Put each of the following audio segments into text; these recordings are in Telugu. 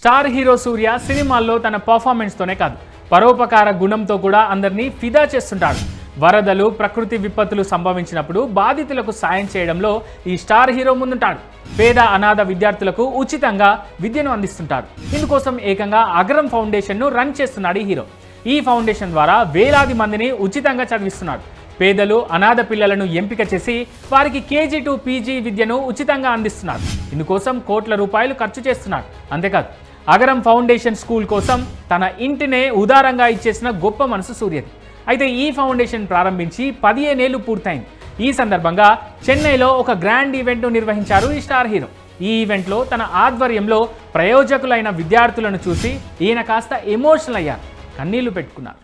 స్టార్ హీరో సూర్య సినిమాల్లో తన పర్ఫార్మెన్స్తోనే కాదు పరోపకార గుణంతో కూడా అందరినీ ఫిదా చేస్తుంటాడు. వరదలు ప్రకృతి విపత్తులు సంభవించినప్పుడు బాధితులకు సాయం చేయడంలో ఈ స్టార్ హీరో ముందుంటాడు. పేద అనాథ విద్యార్థులకు ఉచితంగా విద్యను అందిస్తుంటాడు. ఇందుకోసం ఏకంగా అగ్రం ఫౌండేషన్ను రన్ చేస్తున్నాడు ఈ హీరో. ఈ ఫౌండేషన్ ద్వారా వేలాది మందిని ఉచితంగా చదివిస్తున్నాడు. పేదలు అనాథ పిల్లలను ఎంపిక చేసి వారికి కేజీ టు పీజీ విద్యను ఉచితంగా అందిస్తున్నారు ఇందుకోసం కోట్ల రూపాయలు ఖర్చు చేస్తున్నాడు. అంతేకాదు అగరం ఫౌండేషన్ స్కూల్ కోసం తన ఇంటినే ఉదారంగా ఇచ్చేసిన గొప్ప మనసు సూర్యది. అయితే ఈ ఫౌండేషన్ ప్రారంభించి పదిహేనేళ్ళు పూర్తయింది. ఈ సందర్భంగా చెన్నైలో ఒక గ్రాండ్ ఈవెంట్ను నిర్వహించారు ఈ స్టార్ హీరో. ఈ ఈవెంట్లో తన ఆధ్వర్యంలో ప్రయోజకులైన విద్యార్థులను చూసి ఈయన కాస్త ఎమోషనల్ అయ్యారు. కన్నీళ్ళు పెట్టుకున్నారు.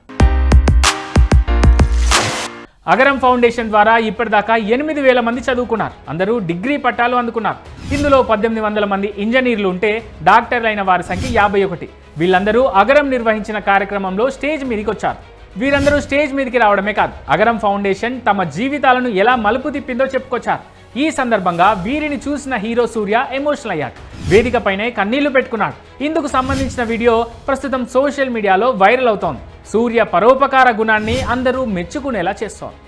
అగరం ఫౌండేషన్ ద్వారా ఇప్పటిదాకా ఎనిమిది వేల మంది చదువుకున్నారు. అందరూ డిగ్రీ పట్టాలు అందుకున్నారు. ఇందులో పద్దెనిమిది వందల మంది ఇంజనీర్లు ఉంటే డాక్టర్లు అయిన వారి సంఖ్య యాభై ఒకటి. వీళ్ళందరూ అగరం నిర్వహించిన కార్యక్రమంలో స్టేజ్ మీదకి వచ్చారు వీరందరూ స్టేజ్ మీదకి రావడమే కాదు అగరం ఫౌండేషన్ తమ జీవితాలను ఎలా మలుపు తిప్పిందో చెప్పుకొచ్చారు. ఈ సందర్భంగా వీరిని చూసిన హీరో సూర్య ఎమోషనల్ అయ్యాడు. వేదికపైనే కన్నీళ్ళు పెట్టుకున్నాడు. ఇందుకు సంబంధించిన వీడియో ప్రస్తుతం సోషల్ మీడియాలో వైరల్ అవుతోంది. సూర్య పరోపకార గుణాన్ని అందరూ మెచ్చుకునేలా చేస్తోంది.